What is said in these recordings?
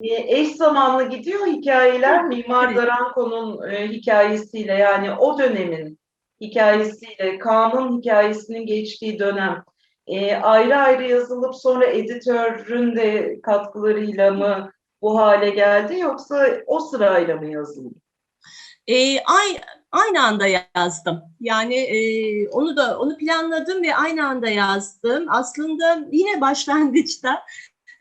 E, eş zamanlı gidiyor hikayeler Mimar. Daranko'nun e, hikayesiyle yani o dönemin hikayesiyle Kaan'ın hikayesinin geçtiği dönem e, ayrı ayrı yazılıp sonra editörün de katkılarıyla mı bu hale geldi yoksa o sırayla mı yazıldı? E, ay, aynı anda yazdım. Yani e, onu da onu planladım ve aynı anda yazdım. Aslında yine başlangıçta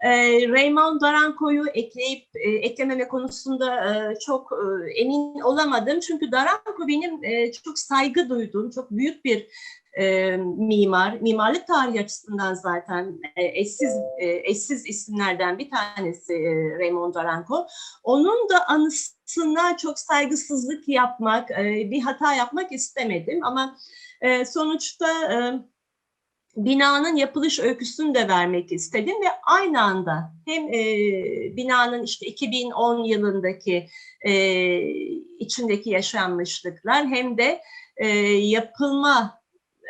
e, Raymond Daranko'yu ekleyip e, eklememe konusunda e, çok e, emin olamadım. Çünkü Daranko benim e, çok saygı duyduğum, çok büyük bir e, mimar. Mimarlık tarihi açısından zaten e, eşsiz, e, eşsiz isimlerden bir tanesi e, Raymond Daranko. Onun da anısına çok saygısızlık yapmak, e, bir hata yapmak istemedim. Ama e, sonuçta e, binanın yapılış öyküsünü de vermek istedim ve aynı anda hem e, binanın işte 2010 yılındaki e, içindeki yaşanmışlıklar hem de e, yapılma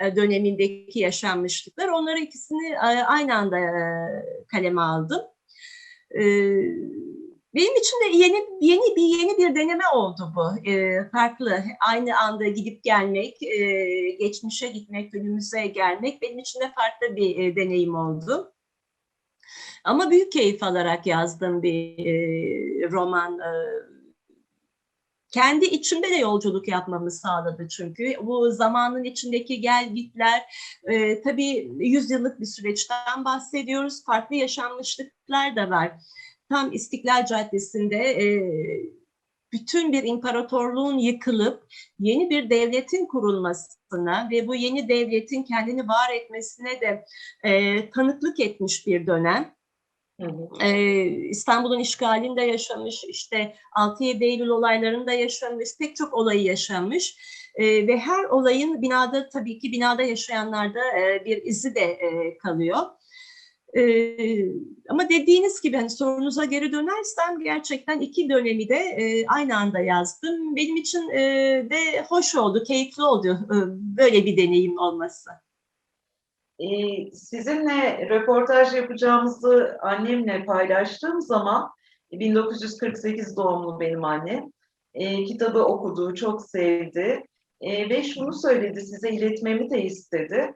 e, dönemindeki yaşanmışlıklar onları ikisini e, aynı anda e, kaleme aldım. Benim için de yeni yeni bir yeni bir deneme oldu bu. E, farklı aynı anda gidip gelmek, e, geçmişe gitmek, günümüze gelmek benim için de farklı bir e, deneyim oldu. Ama büyük keyif alarak yazdığım bir e, roman. E, kendi içimde de yolculuk yapmamı sağladı çünkü. Bu zamanın içindeki gel gitler, e, tabii yüzyıllık bir süreçten bahsediyoruz. Farklı yaşanmışlıklar da var. Tam İstiklal Caddesi'nde e, bütün bir imparatorluğun yıkılıp yeni bir devletin kurulmasına ve bu yeni devletin kendini var etmesine de e, tanıklık etmiş bir dönem. Hı. Ee, İstanbul'un işgalinde yaşamış, işte 6-7 Eylül olaylarında yaşamış, pek çok olayı yaşamış. Ee, ve her olayın binada tabii ki binada yaşayanlarda e, bir izi de e, kalıyor. Ee, ama dediğiniz gibi hani sorunuza geri dönersem gerçekten iki dönemi de e, aynı anda yazdım. Benim için e, de hoş oldu, keyifli oldu e, böyle bir deneyim olması. Ee, sizinle röportaj yapacağımızı annemle paylaştığım zaman 1948 doğumlu benim annem. Ee, kitabı okudu, çok sevdi Ee, ve şunu söyledi, size iletmemi de istedi.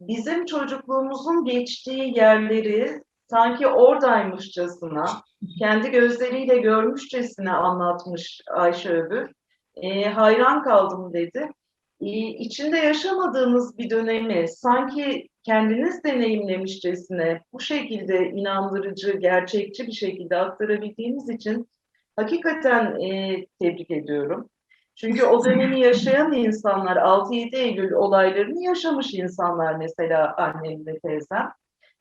Bizim çocukluğumuzun geçtiği yerleri sanki oradaymışçasına, kendi gözleriyle görmüşçesine anlatmış Ayşe Öbür. Ee, hayran kaldım dedi. Ee, içinde yaşamadığınız bir dönemi sanki kendiniz deneyimlemişçesine bu şekilde inandırıcı, gerçekçi bir şekilde aktarabildiğiniz için hakikaten e, tebrik ediyorum. Çünkü o dönemi yaşayan insanlar, 6-7 Eylül olaylarını yaşamış insanlar mesela annem ve teyzem.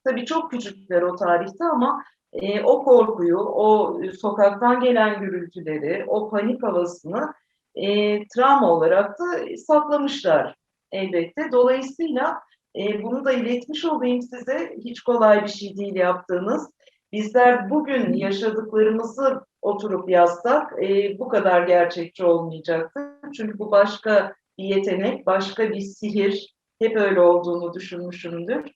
Tabii çok küçükler o tarihte ama e, o korkuyu, o sokaktan gelen gürültüleri, o panik havasını e, travma olarak da saklamışlar elbette. Dolayısıyla e, bunu da iletmiş olayım size. Hiç kolay bir şey değil yaptığınız. Bizler bugün yaşadıklarımızı oturup yazsak e, bu kadar gerçekçi olmayacaktı. Çünkü bu başka bir yetenek, başka bir sihir. Hep öyle olduğunu düşünmüşümdür.